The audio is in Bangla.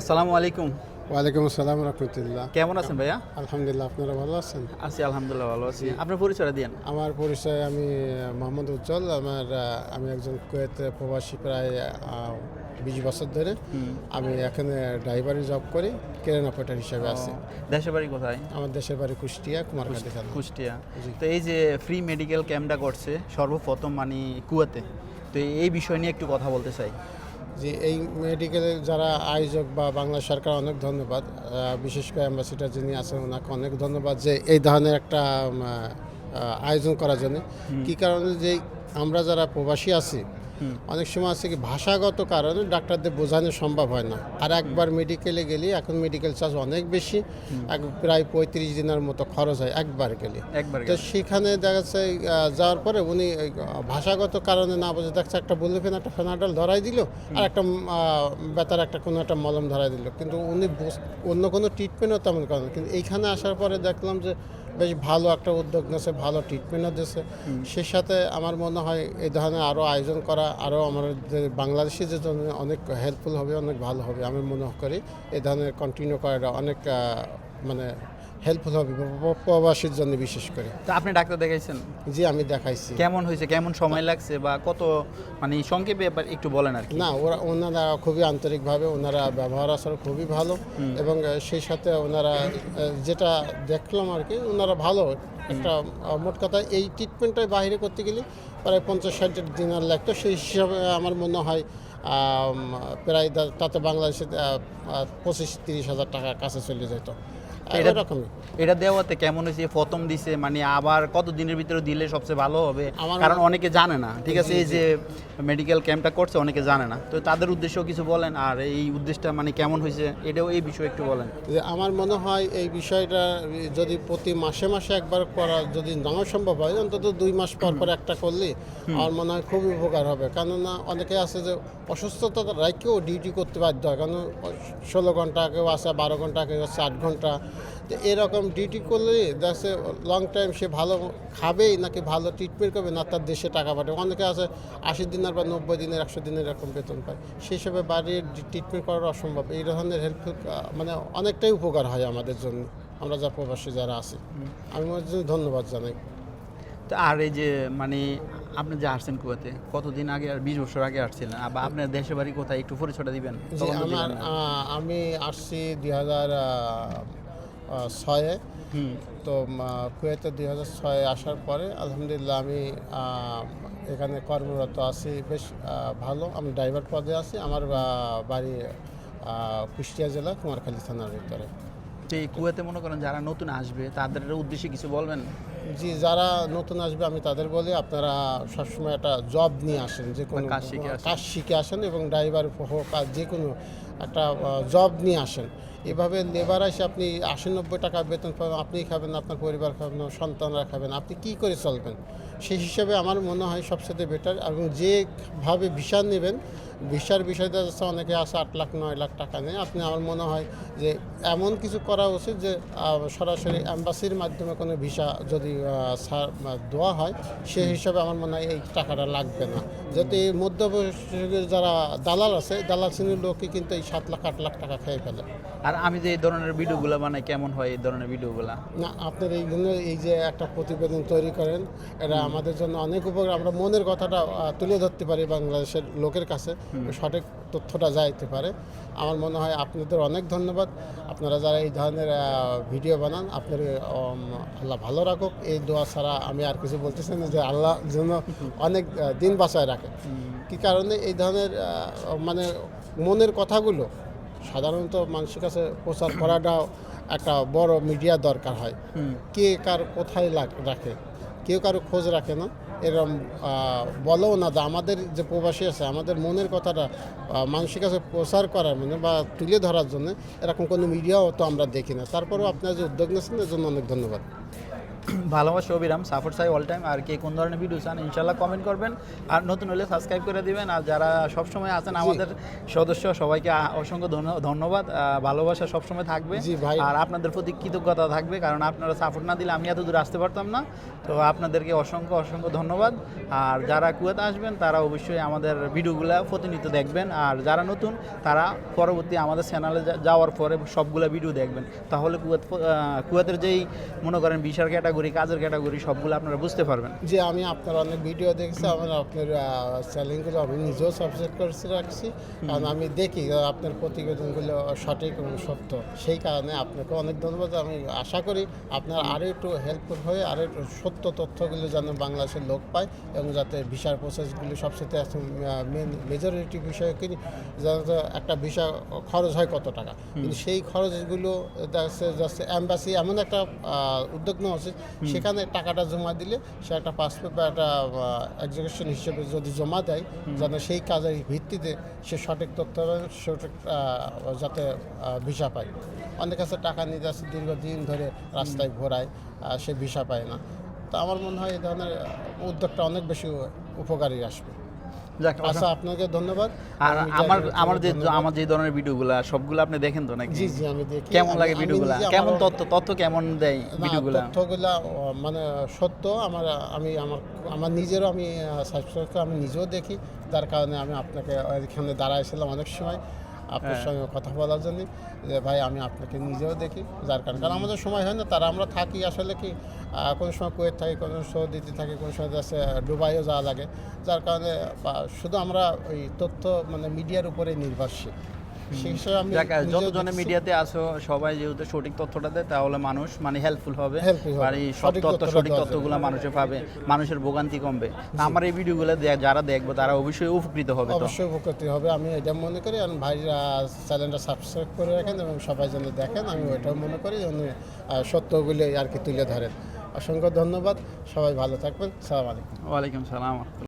আসসালামু আলাইকুম। ওয়ালাইকুম আসসালাম রহমতুল্লাহ। কেমন আছেন ভাইয়া? আলহামদুলিল্লাহ আপনারা ভালো আছেন? আছি আলহামদুলিল্লাহ ভালো আছি। আপনার পরিচয়টা দিন আমার পরিচয় আমি মোহাম্মদ উজ্জ্বল। আমার আমি একজন কুয়েত প্রবাসী প্রায় বিশ বছর ধরে। আমি এখানে ড্রাইভারি জব করি কেরেন অপারেটর হিসেবে আছি। দেশের বাড়ি কোথায়? আমার দেশের বাড়ি কুষ্টিয়া কুমারখালী কুষ্টিয়া। তো এই যে ফ্রি মেডিকেল ক্যাম্পটা করছে সর্বপ্রথম মানে কুয়াতে। তো এই বিষয় নিয়ে একটু কথা বলতে চাই। যে এই মেডিকেলে যারা আয়োজক বা বাংলা সরকার অনেক ধন্যবাদ। বিশেষ করে অ্যাম্বাসিডার যিনি আছেন ওনাকে অনেক ধন্যবাদ যে এই ধরনের একটা আয়োজন করার জন্য। কী কারণে? যে আমরা যারা প্রবাসী আছি অনেক সময় আছে কি ভাষাগত কারণে ডাক্তারদের বোঝানো সম্ভব হয় না। আর একবার মেডিকেলে গেলে এখন মেডিকেল চার্জ অনেক বেশি এক প্রায় পঁয়ত্রিশ দিনের মতো খরচ হয় একবার গেলে। তো সেখানে দেখা যাচ্ছে যাওয়ার পরে উনি ভাষাগত কারণে না বুঝে দেখছে একটা বুলিফেন একটা ফেনাডল ধরাই দিল আর একটা বেতার একটা কোনো একটা মলম ধরাই দিল। কিন্তু উনি অন্য কোনো ট্রিটমেন্টও তেমন করেন কিন্তু এইখানে আসার পরে দেখলাম যে বেশ ভালো একটা উদ্যোগ নিয়েছে ভালো ট্রিটমেন্টও দিয়েছে। সে সাথে আমার মনে হয় এই ধরনের আরও আয়োজন করা আরও আমার বাংলাদেশিদের যে জন্য অনেক হেল্পফুল হবে অনেক ভালো হবে আমি মনে করি। এই ধরনের কন্টিনিউ করাটা অনেক মানে হেল্পফুল হবে প্র- প্রবাসীর জন্য বিশেষ করে। তো আপনি ডাক্তার দেখাইছেন? জি আমি দেখাইছি। কেমন হয়েছে? কেমন সময় লাগছে বা কত মানে সংক্ষেপে এবার একটু বলেন আর কি। না ওরা ওনারা খুবই আন্তরিকভাবে ওনারা ব্যবহার আসার খুবই ভালো এবং সেই সাথে ওনারা যেটা দেখলাম আর কি ওনারা ভালো। একটা মোট কথা এই ট্রিটমেন্টটা বাইরে করতে গেলে প্রায় পঞ্চাশ ষাট দিনার লাগতো। সেই হিসাবে আমার মনে হয় প্রায় তাতে বাংলাদেশে পঁচিশ তিরিশ হাজার টাকা কাছে চলে যেত। এটা- এরকমই এটা দেওয়াতে কেমন হয়েছে? প্রথম দিছে মানে আবার কত দিনের ভিতরে দিলে সবচেয়ে ভালো হবে? আমার কারণ অনেকে জানে না ঠিক আছে? এই যে মেডিকেল ক্যাম্পটা করছে অনেকে জানে না। তো তাদের উদ্দেশ্যেও কিছু বলেন আর এই উদ্দেশ্যটা মানে কেমন হয়েছে এটাও এই বিষয়ে একটু বলেন। যে আমার মনে হয় এই বিষয়টা যদি প্রতি মাসে মাসে একবার করা যদি নাও সম্ভব হয় অন্তত দুই মাস পর পর একটা করলে আমার মনে হয় খুবই উপকার হবে। কেননা অনেকে আছে যে অসুস্থতা রাখেও ডিউটি করতে বাধ্য হয়। কারণ ষোলো ঘণ্টা কেউ আছে বারো ঘণ্টা কেউ আছে আট ঘণ্টা। তো এরকম ডিউটি করলে দেখছে লং টাইম সে ভালো খাবেই নাকি ভালো ট্রিটমেন্ট করবে না তার দেশে টাকা পাঠাবে? অনেকে আছে আশি দিনের বা নব্বই দিনের একশো দিনের এরকম বেতন পায়। সেই হিসেবে বাড়ির ট্রিটমেন্ট করা অসম্ভব। এই ধরনের হেল্প মানে অনেকটাই উপকার হয় আমাদের জন্য আমরা যা প্রবাসী যারা আছি। আমি ধন্যবাদ জানাই। তো আর এই যে মানে আপনি যে আসছেন কুয়াতে কতদিন আগে আর বিশ বছর আগে আসছিলেন? বা আপনার দেশের বাড়ি কোথায়? একটু পরিচয়টা দিবেন। আমার আমি আসছি দুই হাজার ছয়ে। তো কুয়েতে দুই হাজার ছয়ে আসার পরে আলহামদুলিল্লাহ আমি এখানে কর্মরত আছি। বেশ ভালো। আমি ড্রাইভার পদে আছি। আমার বাড়ি কুষ্টিয়া জেলা কুমারখালী থানার ভিতরে। এই কুয়াতে মনে করেন যারা নতুন আসবে তাদের উদ্দেশ্যে কিছু বলবেন? জি যারা নতুন আসবে আমি তাদের বলি আপনারা সবসময় একটা জব নিয়ে আসেন। যে কোনো কাজ শিখে আসেন। এবং ড্রাইভার হোক আর যে কোনো একটা জব নিয়ে আসেন। এভাবে লেবার আসে আপনি আশি নব্বই টাকা বেতন পাবেন আপনি খাবেন, আপনার পরিবার খাবেন সন্তানরা খাবেন, আপনি কি করে চলবেন? সেই হিসাবে আমার মনে হয় সবচেয়ে বেটার এবং যেভাবে ভিসা নেবেন ভিসার বিষয়টা যাচ্ছে অনেকে আছে আট লাখ নয় লাখ টাকা নেয়। আপনি আমার মনে হয় যে এমন কিছু করা উচিত যে সরাসরি অ্যাম্বাসির মাধ্যমে কোনো ভিসা যদি দেওয়া হয় সেই হিসাবে আমার মনে হয় এই টাকাটা লাগবে না। যাতে এই যারা দালাল আছে দালাল শ্রেণির লোকই কিন্তু এই সাত লাখ আট লাখ টাকা খেয়ে ফেলে। আর আমি যে এই ধরনের ভিডিওগুলো বানাই কেমন হয় এই ধরনের ভিডিওগুলো? না আপনার এই জন্য এই যে একটা প্রতিবেদন তৈরি করেন এটা আমাদের জন্য অনেক উপকার। আমরা মনের কথাটা তুলে ধরতে পারি বাংলাদেশের লোকের কাছে। সঠিক তথ্যটা যাইতে পারে। আমার মনে হয় আপনাদের অনেক ধন্যবাদ। আপনারা যারা এই ধরনের ভিডিও বানান আপনার আল্লাহ ভালো রাখুক। এই দোয়া ছাড়া আমি আর কিছু বলতেছি না যে আল্লাহ যেন অনেক দিন বাঁচায় রাখে। কী কারণে এই ধরনের মানে মনের কথাগুলো সাধারণত মানুষের কাছে প্রচার করাটাও একটা বড় মিডিয়া দরকার হয়। কে কার কোথায় রাখে? কেউ কারও খোঁজ রাখে না। এরকম বলো বলেও না যে আমাদের যে প্রবাসী আছে, আমাদের মনের কথাটা মানুষের কাছে প্রচার করার মানে বা তুলে ধরার জন্য এরকম কোনো মিডিয়াও তো আমরা দেখি না। তারপরেও আপনারা যে উদ্যোগ নিয়েছেন, এর জন্য অনেক ধন্যবাদ। ভালোবাসা অবিরাম সাপোর্ট চাই অল টাইম আর কে কোন ধরনের ভিডিও চান ইনশাল্লাহ কমেন্ট করবেন। আর নতুন হলে সাবস্ক্রাইব করে দিবেন আর যারা সবসময় আছেন আমাদের সদস্য সবাইকে অসংখ্য ধন্য- ধন্যবাদ ভালোবাসা সবসময় থাকবে। আর আপনাদের প্রতি কৃতজ্ঞতা থাকবে কারণ আপনারা সাপোর্ট না দিলে আমি এত দূর আসতে পারতাম না। তো আপনাদেরকে অসংখ্য অসংখ্য ধন্যবাদ। আর যারা কুয়েতে আসবেন তারা অবশ্যই আমাদের ভিডিওগুলো প্রতিনিয়ত দেখবেন। আর যারা নতুন তারা পরবর্তী আমাদের চ্যানেলে যাওয়ার পরে সবগুলো ভিডিও দেখবেন। তাহলে কুয়েত কুয়েতের যেই মনে করেন বিশাল ক্যাটাগরি কাজের ক্যাটাগরি সবগুলো আপনারা বুঝতে পারবেন। যে আমি আপনার অনেক ভিডিও দেখছি আমার আপনার চ্যানেলগুলো আমি নিজেও সাবস্ক্রাইব করে রাখছি। কারণ আমি দেখি আপনার প্রতিবেদনগুলো সঠিক এবং সত্য। সেই কারণে আপনাকে অনেক ধন্যবাদ। আমি আশা করি আপনার আরও একটু হেল্পফুল হয়ে আরও একটু সত্য তথ্যগুলো যেন বাংলাদেশের লোক পায় এবং যাতে ভিসার প্রসেসগুলি সবচেয়ে মেন মেজরিটি বিষয় কি যাতে একটা ভিসা খরচ হয় কত টাকা। কিন্তু সেই খরচগুলো দেখা যাচ্ছে জাস্ট অ্যাম্বাসি এমন একটা উদ্যোগ নেওয়া উচিত সেখানে টাকাটা জমা দিলে সে একটা পাসপোর্ট বা একটা এক্সিকিউশন হিসেবে যদি জমা দেয় যেন সেই কাজের ভিত্তিতে সে সঠিক তথ্য সঠিক যাতে ভিসা পায়। অনেক কাছে টাকা নিয়ে যাচ্ছে দীর্ঘদিন ধরে রাস্তায় ঘোরায় সে ভিসা পায় না। তো আমার মনে হয় এই ধরনের উদ্যোগটা অনেক বেশি উপকারী আসবে। আচ্ছা আপনাকে ধন্যবাদ। আর আমার আমার যে আমার যে ধরনের ভিডিওগুলো সবগুলো আপনি দেখেন তো নাকি? জি জি আমি দেখি। কেমন লাগে ভিডিওগুলো? কেমন তথ্য তথ্য কেমন দেয় ভিডিওগুলো? তথ্যগুলো মানে সত্য আমার আমি আমার আমার নিজেরও আমি সাবস্ক্রাইব আমি নিজেও দেখি। যার কারণে আমি আপনাকে এখানে দাঁড়াইছিলাম অনেক সময়। আপনার হ্যাঁ। সঙ্গে কথা বলার জন্য যে ভাই আমি আপনাকে নিজেও দেখি যার কারণে কারণ আমাদের সময় হয় না তারা আমরা থাকি আসলে কি কোনো সময় কুয়েত থাকি কোনো সৌদিতে থাকি কোনো সময় যাচ্ছে ডুবাইও যাওয়া লাগে যার কারণে শুধু আমরা ওই তথ্য মানে মিডিয়ার উপরে নির্ভরশীল আমি যতজনে মিডিয়াতে আসো সবাই যেহেতু সঠিক তথ্যটা দেয় তাহলে মানুষ মানে হেল্পফুল হবে। আর এই সব তথ্য সঠিক তথ্যগুলো মানুষে পাবে মানুষের ভোগান্তি কমবে। আমার এই ভিডিওগুলো যারা দেখবে তারা অবশ্যই উপকৃত হবে অবশ্যই উপকৃত হবে। আমি এটা মনে করি আর ভাইরা চ্যানেলটা সাবস্ক্রাইব করে রাখেন এবং সবাই যেন দেখেন আমি ওইটাও মনে করি যেন সত্যগুলি আর কি তুলে ধরেন। অসংখ্য ধন্যবাদ। সবাই ভালো থাকবেন। সালাম আলাইকুম। ওয়ালাইকুম সালাম।